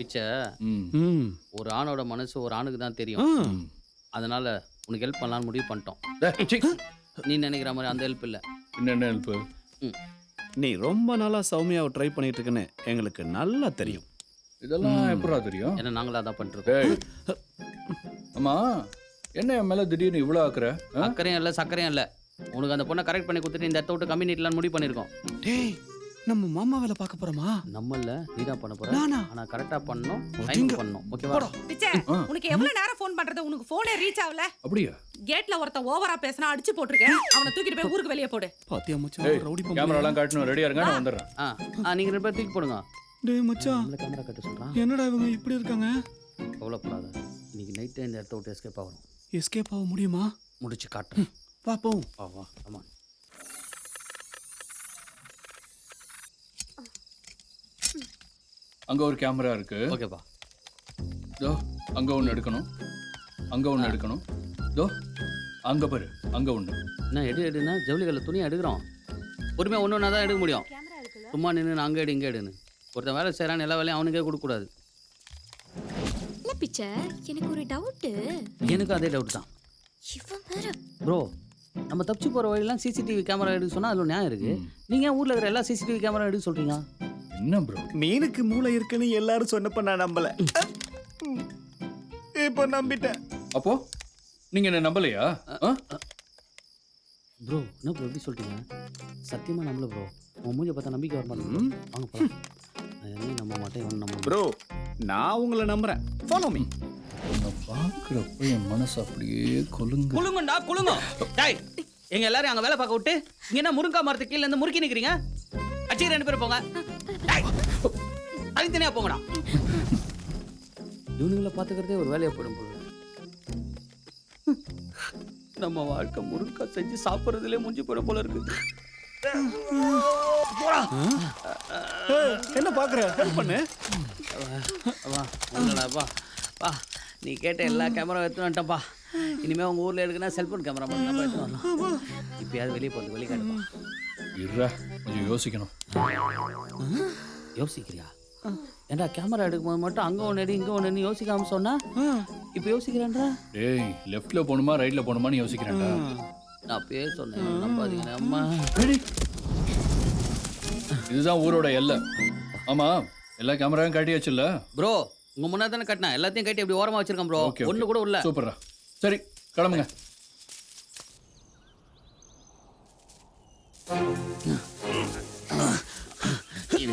பிச்சை ம். ம். ஒரு ஆணோட மனசு ஒரு ஆணுக்கு தான் தெரியும். அதனால உனக்கு ஹெல்ப் பண்ணலாம்னு முடிவு பண்ணிட்டோம். நீ நினைக்கிற மாதிரி அந்த ஹெல்ப் இல்லை. என்ன என்ன ஹெல்ப் ம். நீ ரொம்ப நாளா சௌமியாவை ட்ரை பண்ணிட்டு இருக்குன்னு எங்களுக்கு நல்லா தெரியும். இதெல்லாம் எப்படா தெரியும்? ஏன்னா நாங்களும் அதான் பண்ணிருக்கோம் அம்மா என்ன என் மேல திடீர்னு இவ்வளோ ஆக்குற? சக்கரையும் இல்லை சக்கரையும் இல்லை. உனக்கு அந்த பொண்ணை கரெக்ட் பண்ணி கொடுத்துட்டு இந்த இடத்த விட்டு கம்மி நீட்டலாம்னு முடிவு பண்ணியிருக்கோம். டேய் நம்ம மாமா வேலை பார்க்க போறோமா? நம்மள நீ தான் பண்ண போற. நானா? ஆனா கரெக்டா ஒதுங்க. டைம் பண்ணணும் ஓகேவா பிச்சை. உனக்கு எவ்வளவு நேரம் ஃபோன் பண்றது? உனக்கு போனே ரீச் ஆகல. அப்படியா? கேட்ல ஒருத்தன் ஓவரா பேசினா அடிச்சு போட்டிருக்கேன். அவனை தூக்கிட்டு போய் ஊருக்கு வெளியே போடு. பாத்தியா மச்சான்? ரவுடி கேமரா பொம்பளை எல்லாம் காட்டணும். ரெடியா இருங்க நான் வந்துடுறேன். ஆ நீங்க ரெண்டு பேரும் தூக்கி போடுங்க. டேய் மச்சான். நம்மள கேமரா கட்ட சொல்றான் என்னடா இவங்க இப்படி இருக்காங்க? கவலைப்படாத. இன்னைக்கு நைட்டு இந்த இடத்த விட்டு எஸ்கேப் ஆகணும். எஸ்கேப் ஆக முடியுமா? முடிச்சு காட்டுறேன் பாப்போம் வா வா ஆமா அங்க ஒரு கேமரா இருக்கு. ஓகேப்பா. இதோ அங்க ஒண்ணு எடுக்கணும். அங்க ஒண்ணு எடுக்கணும். இதோ அங்க பாரு அங்க ஒண்ணு. என்ன எடு எடுனா ஜவுளிகளில் துணி எடுக்கிறோம். பொறுமையாக ஒன்று ஒன்றா தான் எடுக்க முடியும். சும்மா நின்று அங்கே எடு இங்கே எடுன்னு. ஒருத்தன் வேலை செய்கிறான்னு எல்லா வேலையும் அவனுக்கே கொடுக்கக்கூடாது. இல்ல பிச்சை? எனக்கு ஒரு டவுட்டு எனக்கும் அதே டவுட் தான். ப்ரோ நம்ம தப்பிச்சு போகிற வழியெல்லாம் சிசிடிவி கேமரா எடுக்க சொன்னால் அதில் நியாயம் இருக்குது நீங்கள் ஏன் ஊரில் இருக்கிற எல்லா சிசிடிவி கேமரா எடுக்க சொல்கிறீங்க என்ன ப்ரோ மீனுக்கு மூளை இருக்குன்னு எல்லாரும் சொன்னப்ப நான் நம்பல. இப்போ நம்பிட்டேன். அப்போ நீங்க என்ன நம்பலையா? ப்ரோ என்ன ப்ரோ எப்படி சொல்லிட்டீங்க சத்தியமாக நம்பல ப்ரோ உன் மூஞ்சி பார்த்தா நம்பிக்கை வர மாட்டேங்குது வாங்க போலாம். நம்ப மாட்டேன் இவன் நம்ப மாட்டேன். ப்ரோ நான் உங்களை நம்புறேன். ஃபாலோ மீ உன்னை பார்க்குறப்ப என் மனசு அப்படியே கொலுங்கு குளுங்கண்டா குளுங்க டேய் எங்க எல்லாரும் அங்க வேலை பார்க்க விட்டு இங்க என்ன முருங்கா மரத்து கீழ இருந்து முறுக்கி நிக்கிறீங்க? அச்சி ரெண்டு பேரும் போங்க. தனித்தனியா போங்கடா. இவனுங்களை பாத்துக்கிறதே ஒரு வேலையா போயிடும் போல. நம்ம வாழ்க்கை முருங்கா செஞ்சு சாப்பிட்றதுலே முடிஞ்சு போயிடும் போல இருக்கு. போடா. என்ன பாக்குற? ஹெல்ப் பண்ணு. வா வா வா நீ கேட்ட எல்லா கேமரா எடுத்து வந்துட்டப்பா இனிமே உங்க ஊர்ல எடுக்கனா செல்போன் கேமரா மட்டும் நம்ம எடுத்து வரலாம் இப்பயாவது வெளியே போகுது வெளியே காட்டுப்பா இருடா கொஞ்சம் யோசிக்கணும். யோசிக்கிறியா? ஏன்டா கேமரா எடுக்கும்போது மட்டும் அங்க ஒன்று எடு இங்க ஒன்று யோசிக்காம சொன்னா? இப்போ யோசிக்கிறேன்டா. டேய் லெஃப்ட்ல போகணுமா ரைட்ல போகணுமான்னு யோசிக்கிறேன்டா. நான் அப்பயே சொன்னேன் நம்பாதீங்க அம்மா. இதுதான் ஊரோட எல்லை. ஆமா எல்லா கேமராவும் காட்டியாச்சுல்ல ப்ரோ உங்க முன்னாடி தானே கட்டினேன். எல்லாத்தையும் கட்டி அப்படி ஓரமா வச்சிருக்கேன் ப்ரோ ஓகே ஒண்ணு கூட உள்ள. சூப்பர்ரா. சரி கிளம்புங்க.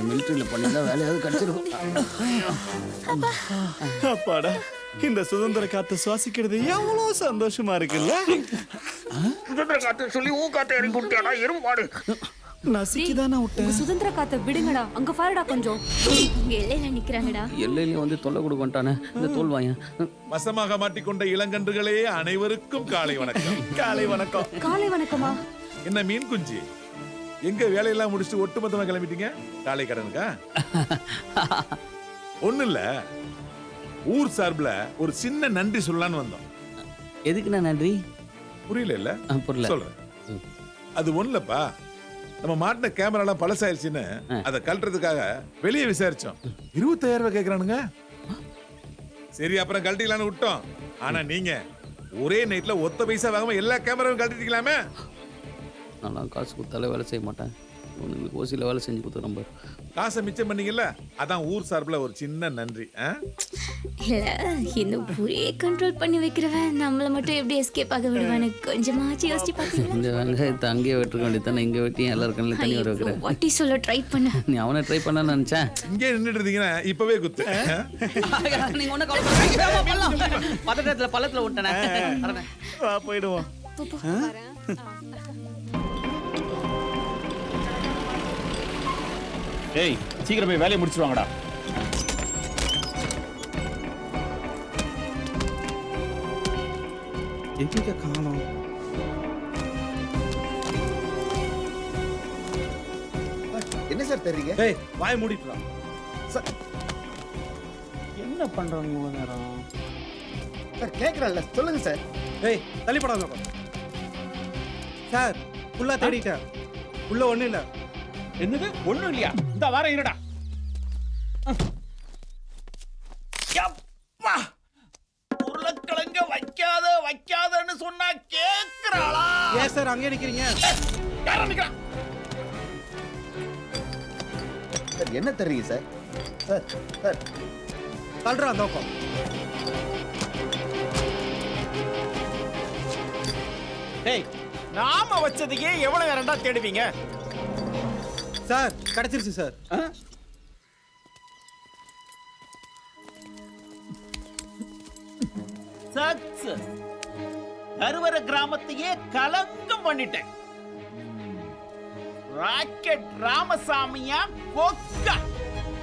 இது மிலிட்டரியில் பண்ணியிருந்தா வேலையாவது கிடைச்சிருக்கும் அப்பாடா இந்த சுதந்திர காத்து சுவாசிக்கிறது எவ்வளவு சந்தோஷமா இருக்குல்ல? சொல்லி ஊ காத்த இறங்கி விட்டியாடா எருமாடு நசிக்குதானே விட்டேன்? சுதந்திர காத்த விடுங்கடா. அங்க பாருடா கொஞ்சம். இங்க எல்லையில நிக்கிறாங்கடா. எல்லையிலையும் வந்து தொல்லை கொடுக்க வந்துட்டானே. இந்த தோல் வாயன். வசமாக மாட்டிக்கொண்ட இளங்கன்றுகளே அனைவருக்கும் காலை வணக்கம். காலை வணக்கம். காலை வணக்கமா? என்ன மீன் குஞ்சு? எங்க வேலையெல்லாம் முடிச்சுட்டு ஒட்டுமொத்தமா கிளம்பிட்டீங்க? காலை கடனுக்கா ஒண்ணு இல்ல. ஊர் சார்புல ஒரு சின்ன நன்றி சொல்லலாம்னு வந்தோம். எதுக்குண்ணா நன்றி? புரியல இல்ல புரியல. சொல்றேன். அது ஒண்ணுலப்பா நம்ம மாட்டின கேமரா எல்லாம் பழசாயிருச்சுன்னு. அதை கழட்டுறதுக்காக வெளியே விசாரிச்சோம். இருபத்தாயிரம் ரூபாய் கேக்குறானுங்க. சரி அப்புறம் கழட்டிக்கலாம்னு விட்டோம். ஆனா நீங்க ஒரே நைட்ல ஒத்த பைசா வாங்காம எல்லா கேமராவும் கழட்டிக்கலாமே நான் காசு கொடுத்தாலே வேலை செய்ய மாட்டேன். உனக்கு ஓசியில் வேலை செஞ்சு கொடுத்து நம்ம காசை மிச்சம் பண்ணீங்கல்ல? அதான் ஊர் சார்புல ஒரு சின்ன நன்றி ஆ? இல்ல இந்த ஊரே கண்ட்ரோல் பண்ணி வைக்கிறவன் நம்மள மட்டும் எப்படி எஸ்கேப் ஆக விடுவானு கொஞ்சமாச்சு யோசிச்சு பாத்தீங்களா? இந்த வெங்காயத்தை அங்கேயே வெட்டுக்க வேண்டியதானே இங்கே வெட்டி எல்லாருக்கும் தண்ணி வர வைக்கிறேன். வாட்டி சொல்ல ட்ரை பண்ண. நீ அவனை ட்ரை பண்ண நினச்சேன். இங்கே நின்றுட்டு இருந்தீங்கன்னா இப்பவே குத்து. ஆ? நீங்க ஒன்றும் பதட்டத்தில் பள்ளத்தில் விட்டனே. போயிடுவோம். ஏய் சீக்கிரம் போய் வேலையை முடிச்சிருவாங்கடா எங்க காணோம்? என்ன சார் தெரியுங்க? ஏய் வாய் மூடிட்டுலாம் என்ன பண்றாங்க இவ்வளோ நேரம்? சார் கேட்கறேன்ல சொல்லுங்க சார். ஏய் தள்ளிப்படாத சார் ஃபுல்லா தேடிட்டேன். உள்ள ஒண்ணும் இல்ல. என்னது? ஒண்ணும் இல்லையா? இந்த வாரம் இருடா. உருளைக்கிழங்க வைக்காத வைக்காதன்னு சொன்னா கேக்குறாளா? ஏன் சார் அங்கே நிக்கிறீங்க? யாரா நிக்கிறா? சார் என்ன தர்றீங்க சார்? Sir sir. தள்ளுறா அந்த பக்கம். டேய் நாம வச்சதையே எவ்வளவு நேரம்டா தேடுவீங்க? சார் கிடைச்சிருச்சு சார். சக்சஸ் கருவர கிராமத்தையே கலங்கம் பண்ணிட்டேன். ராக்கெட் ராமசாமியா கொக்கா.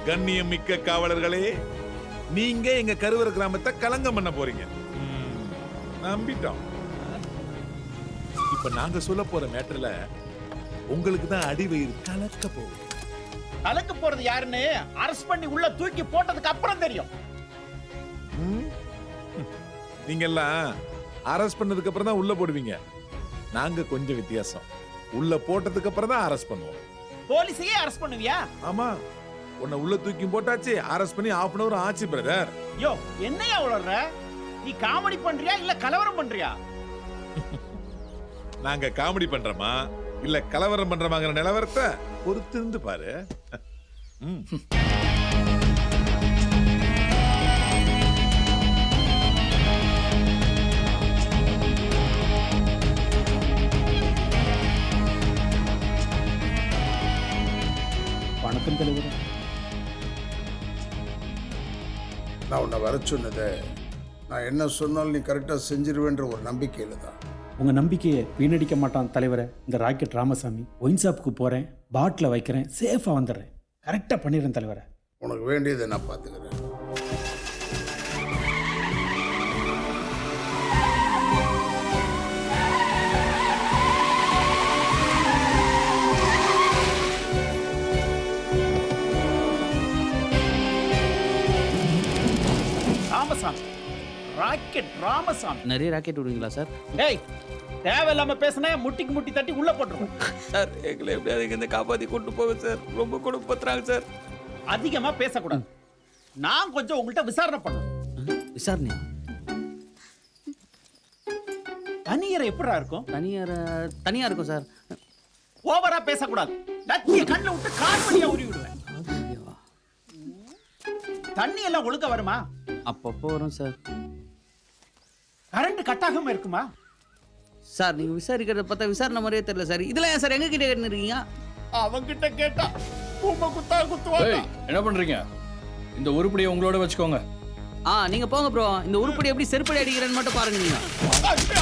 கண்ணியம் மிக்க காவலர்களே நீங்க எங்க கருவற கிராமத்தை கலங்கம் பண்ண போறீங்க. நம்பிட்டோம். இப்ப நாங்க சொல்ல போற மேட்டர்ல உங்களுக்கு தான் அடிவயிறு கலக்க போகுது. கலக்க போறது யாருன்னு அரஸ்ட் பண்ணி உள்ள தூக்கி போட்டதுக்கு அப்புறம் தெரியும். நீங்க எல்லாம் அரெஸ்ட் பண்ணதுக்கு அப்புறம் தான் உள்ள போடுவீங்க. நாங்க கொஞ்சம் வித்தியாசம். உள்ள போட்டதுக்கு அப்புறம் தான் அரெஸ்ட் பண்ணுவோம். போலீஸையே அரஸ்ட் பண்ணுவியா? ஆமா. உன்னை உள்ள தூக்கி போட்டாச்சு அரெஸ்ட் பண்ணி half அன் அவர் ஆச்சு பிரதர் யோ என்னையா உளற நீ காமெடி பண்றியா இல்ல கலவரம் பண்றியா? நாங்க காமெடி பண்றோமா? இல்ல கலவரம் பண்றோமாங்கிற நிலவரத்தை பொறுத்திருந்து பாரு. வணக்கம் தலைவர். நான் உன்னை வர சொன்னதை நான் என்ன சொன்னாலும் நீ கரெக்டாக செஞ்சிருவேன்ற ஒரு நம்பிக்கையில் தான். உங்கள் நம்பிக்கையை வீணடிக்க மாட்டான் தலைவரை இந்த ராக்கெட் ராமசாமி. ஒயின் ஷாப்புக்கு போகிறேன் பாட்டில் வைக்கிறேன் சேஃபாக வந்துடுறேன். கரெக்டாக பண்ணிடுறேன் தலைவரை. உனக்கு வேண்டியதை நான் பார்த்துக்கிறேன். ராக்கெட் ராமசாமி. நிறைய ராக்கெட் விடுவீங்களா சார்? டேய் தேவையில்லாம பேசுன முட்டிக்கு முட்டி தட்டி உள்ள போட்டுருவோம். சார் எங்களை எப்படியாவது இங்க காப்பாத்தி கொண்டு போங்க சார். ரொம்ப கொடுப்பத்துறாங்க சார். அதிகமா பேசக்கூடாது. நான் கொஞ்சம் உங்கள்கிட்ட விசாரணை பண்ணணும். விசாரணையா? தனியரை எப்படிடா இருக்கும்? தனியார் தனியா இருக்கும் சார். ஓவரா பேசக்கூடாது. லத்திய கண்ணை விட்டு கால் வழியா உருவி விடுவேன். தண்ணி எல்லாம் ஒழுங்க வருமா? அப்பப்போ வரும் சார். கரண்ட் கட் ஆகாம இருக்குமா? சார் நீங்க விசாரிக்கிறத பார்த்தா விசாரணை மாதிரியே தெரியல சார். இதெல்லாம் ஏன் சார் எங்க கிட்ட கேட்டுருக்கீங்க அவங்கிட்ட கேட்டா பூம குத்தா குத்துவாங்க என்ன பண்றீங்க? இந்த உருப்படியை உங்களோட வச்சுக்கோங்க. ஆ நீங்க போங்க ப்ரோ இந்த உருப்படி எப்படி செருப்படி அடிக்கிறேன்னு மட்டும் பாருங்க நீங்க!